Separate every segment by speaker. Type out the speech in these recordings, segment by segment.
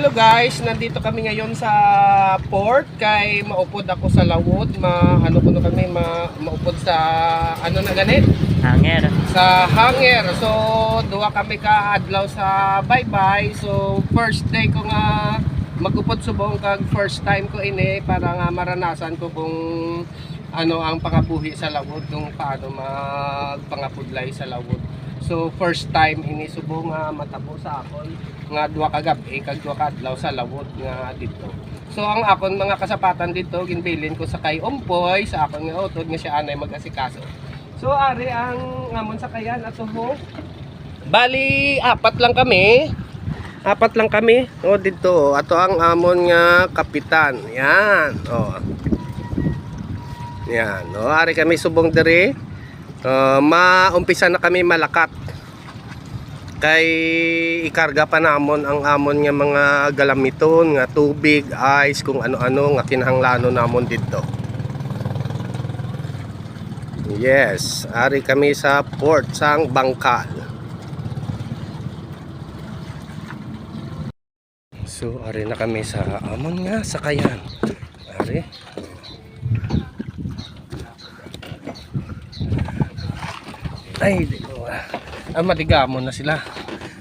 Speaker 1: Hello guys, nandito kami ngayon sa port kay maupod ako sa lawod, ma ano ko na kami ma, maupod sa ano na ganit
Speaker 2: Hanger.
Speaker 1: sa hanger. So duwa kami ka adlaw sa bye-bye. So first day ko nga magupod subong kag first time ko ini para nga maranasan ko kung ano ang pangabuhi sa lawod kung paano magpangapudlay sa lawod. So first time ini subong nga matabo sa akon nga duwa ka gabi kag duwa ka adlaw sa lawod nga dito. So ang akon mga kasapatan dito ginbilin ko sa kay Ompoy sa akon nga utod nga siya anay mag-asikaso. So ari ang amon sa kayan ato ho. Bali apat lang kami. Apat lang kami. O dito, ato ang amon nga kapitan. Yan. O. Yan. O ari kami subong diri. Uh, maumpisa na kami malakat. Kay ikarga pa namon ang amon nga mga galamiton, nga tubig, ice, kung ano-ano nga kinahanglanon namon dito. Yes, ari kami sa port sang Bangkal. So, ari na kami sa amon nga sakayan. Ari. Ay, di ko. Ah, matigamo na sila.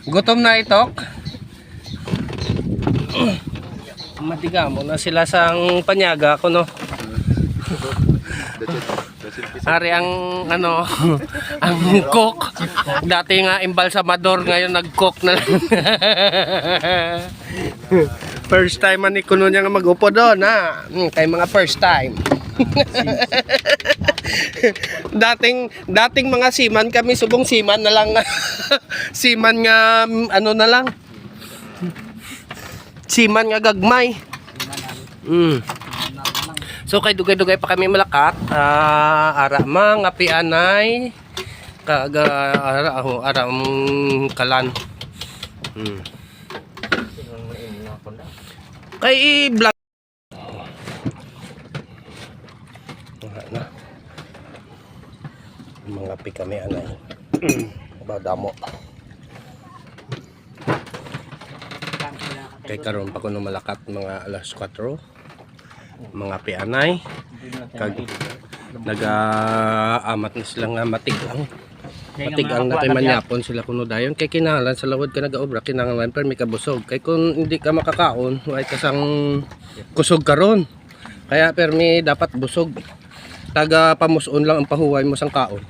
Speaker 1: Gutom na itok. Matigamo na sila sang panyaga ko no. Ari ang ano, ang cook. Dati nga embalsamador, ngayon nag-cook na lang. first time man ni kuno niya nga mag-upo doon, ha? Hmm, kay mga first time. dating dating mga siman kami subong siman na lang siman nga mm, ano na lang siman nga gagmay mm. So kay dugay-dugay pa kami malakat. Ah, ara mga pianay kaga ara ho ara kalan. Hmm. Kay vlog Wala na. Mga pi kami anay. ba damo. Kay karon pa ko malakat mga alas 4 mga pianay kag nag-amat na sila nga matigang matigang na kay manyapon sila kuno dayon. Kay kinahanglan sa lawod ka nag-obra kinahanglan pero may kabusog. Kay kung hindi ka makakaon way kasang kusog karon. Kaya permi dapat busog taga pamuson lang ang pahuway mo sang kaon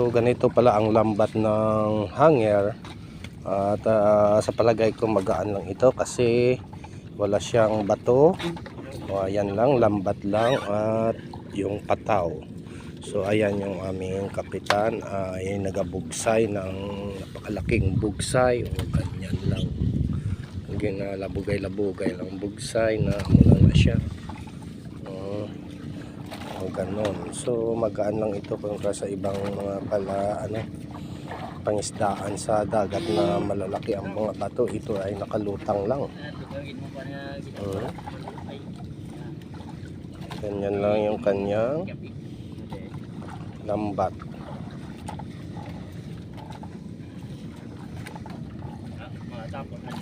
Speaker 1: So ganito pala ang lambat ng hanger at ah, sa palagay ko magaan lang ito kasi wala siyang bato. O, ayan lang, lambat lang at yung pataw. So ayan yung aming kapitan ay nagabugsay ng napakalaking bugsay o ganyan lang. Ginalabugay-labugay lang bugsay na mula na siya o ganun. So magaan lang ito kumpara sa ibang mga pala ano pangisdaan sa dagat na malalaki ang mga bato. Ito ay nakalutang lang. Hmm. Ganyan lang yung kanyang lambat. Tapos